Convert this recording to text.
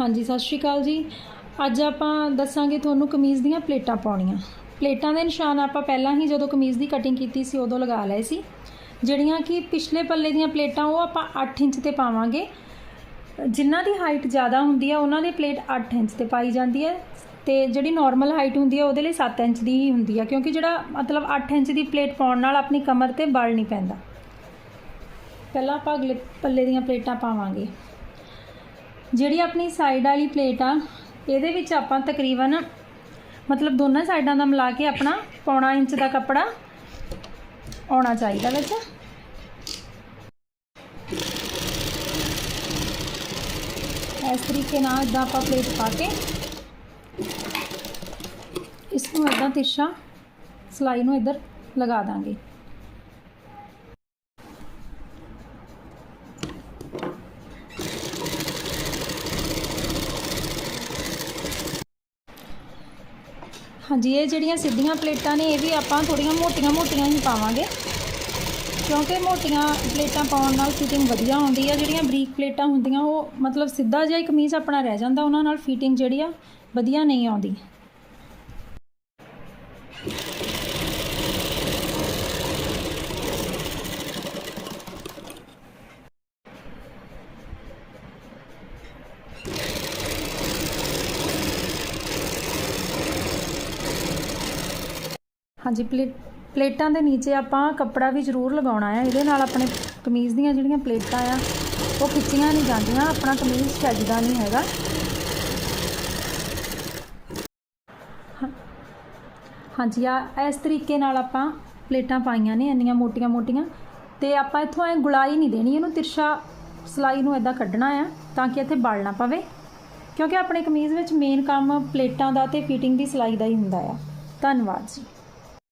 ਹਾਂਜੀ, ਸਤਿ ਸ਼੍ਰੀ ਅਕਾਲ ਜੀ। ਅੱਜ ਆਪਾਂ ਦੱਸਾਂਗੇ ਤੁਹਾਨੂੰ ਕਮੀਜ਼ ਦੀਆਂ ਪਲੇਟਾਂ ਪਾਉਣੀਆਂ। ਪਲੇਟਾਂ ਦੇ ਨਿਸ਼ਾਨ ਆਪਾਂ ਪਹਿਲਾਂ ਹੀ ਜਦੋਂ ਕਮੀਜ਼ ਦੀ ਕਟਿੰਗ ਕੀਤੀ ਸੀ, ਉਦੋਂ ਲਗਾ ਲਏ ਸੀ। ਜਿਹੜੀਆਂ ਕਿ ਪਿਛਲੇ ਪੱਲੇ ਦੀਆਂ ਪਲੇਟਾਂ, ਉਹ ਆਪਾਂ 8 ਇੰਚ ਤੇ ਪਾਵਾਂਗੇ। ਜਿਨ੍ਹਾਂ ਦੀ ਹਾਈਟ ਜ਼ਿਆਦਾ ਹੁੰਦੀ ਹੈ ਉਹਨਾਂ ਦੀ ਪਲੇਟ 8 ਇੰਚ ਤੇ ਪਾਈ ਜਾਂਦੀ ਹੈ। ਤੇ ਜਿਹੜੀ ਨਾਰਮਲ ਹਾਈਟ ਹੁੰਦੀ ਹੈ ਉਹਦੇ ਲਈ 7 ਇੰਚ ਦੀ ਹੀ ਹੁੰਦੀ ਹੈ ਕਿਉਂਕਿ ਜਿਹੜਾ ਮਤਲਬ 8 ਇੰਚ ਦੀ ਪਲੇਟ ਪਾਉਣ ਨਾਲ ਆਪਣੀ ਕਮਰ ਤੇ ਬਲ ਨਹੀਂ ਪੈਂਦਾ। ਪਹਿਲਾਂ ਆਪਾਂ ਅਗਲੇ ਪੱਲੇ ਦੀਆਂ ਪਲੇਟਾਂ ਪਾਵਾਂਗੇ। ਜਿਹੜੀ ਆਪਣੀ ਸਾਈਡ ਵਾਲੀ ਪਲੇਟ ਆ, ਇਹਦੇ ਵਿੱਚ ਆਪਾਂ ਤਕਰੀਬਨ ਮਤਲਬ ਦੋਨਾਂ ਸਾਈਡਾਂ ਦਾ ਮਿਲਾ ਕੇ ਆਪਣਾ ਪੌਣਾ ਇੰਚ ਦਾ ਕੱਪੜਾ ਆਉਣਾ ਚਾਹੀਦਾ ਵਿੱਚ। ਇਸ ਤਰੀਕੇ ਨਾਲ ਇਦਾਂ ਆਪਾਂ ਪਲੇਟ ਪਾ ਕੇ ਇਸ ਨੂੰ ਇਦਾਂ ਤਿਰਛਾ, ਸਲਾਈ ਨੂੰ ਇੱਧਰ ਲਗਾ ਦਾਂਗੇ। ਹਾਂਜੀ, ਇਹ ਜਿਹੜੀਆਂ ਸਿੱਧੀਆਂ ਪਲੇਟਾਂ ਨੇ, ਇਹ ਵੀ ਆਪਾਂ ਥੋੜੀਆਂ ਮੋਟੀਆਂ ਮੋਟੀਆਂ ਹੀ ਪਾਵਾਂਗੇ। ਕਿਉਂਕਿ ਮੋਟੀਆਂ ਪਲੇਟਾਂ ਪਾਉਣ ਨਾਲ ਫਿਟਿੰਗ ਵਧੀਆ ਆਉਂਦੀ ਆ, ਜਿਹੜੀਆਂ ਬਰੀਕ ਪਲੇਟਾਂ ਹੁੰਦੀਆਂ, ਉਹ ਮਤਲਬ ਸਿੱਧਾ ਜਿਹਾ ਕਮੀਜ਼ ਆਪਣਾ ਰਹਿ ਜਾਂਦਾ, ਉਹਨਾਂ ਨਾਲ ਫਿਟਿੰਗ ਜਿਹੜੀ ਆ, ਵਧੀਆ ਨਹੀਂ ਆਉਂਦੀ। ਹਾਂਜੀ ਪਲੇਟ ਪਲੇਟਾਂ ਦੇ ਨੀਚੇ ਆਪਾਂ ਕੱਪੜਾ ਵੀ ਜ਼ਰੂਰ ਲਗਾਉਣਾ ਆ। ਇਹਦੇ ਨਾਲ ਆਪਣੇ ਕਮੀਜ਼ ਦੀਆਂ ਜਿਹੜੀਆਂ ਪਲੇਟਾਂ ਆ, ਉਹ ਖਿੱਚੀਆਂ ਨਹੀਂ ਜਾਂਦੀਆਂ, ਆਪਣਾ ਕਮੀਜ਼ ਛੱਜਦਾ ਨਹੀਂ ਹੈਗਾ। ਹਾਂ- ਹਾਂਜੀ, ਆ, ਇਸ ਤਰੀਕੇ ਨਾਲ ਆਪਾਂ ਪਲੇਟਾਂ ਪਾਈਆਂ ਨੇ, ਇੰਨੀਆਂ ਮੋਟੀਆਂ ਮੋਟੀਆਂ। ਤੇ ਆਪਾਂ ਇੱਥੋਂ ਐ ਗੁਲਾਈ ਨਹੀਂ ਦੇਣੀ, ਇਹਨੂੰ ਤਿਰਸ਼ਾ ਸਲਾਈ ਨੂੰ ਇਦਾਂ ਕੱਢਣਾ ਆ, ਤਾਂ ਕਿ ਇੱਥੇ ਬਲ ਨਾ ਪਵੇ। ਕਿਉਂਕਿ ਆਪਣੇ ਕਮੀਜ਼ ਵਿੱਚ ਮੇਨ ਕੰਮ ਪਲੇਟਾਂ ਦਾ ਤੇ ਫਿਟਿੰਗ ਦੀ ਸਲਾਈ ਦਾ ਹੀ ਹੁੰਦਾ ਆ। ਧੰਨਵਾਦ ਜੀ।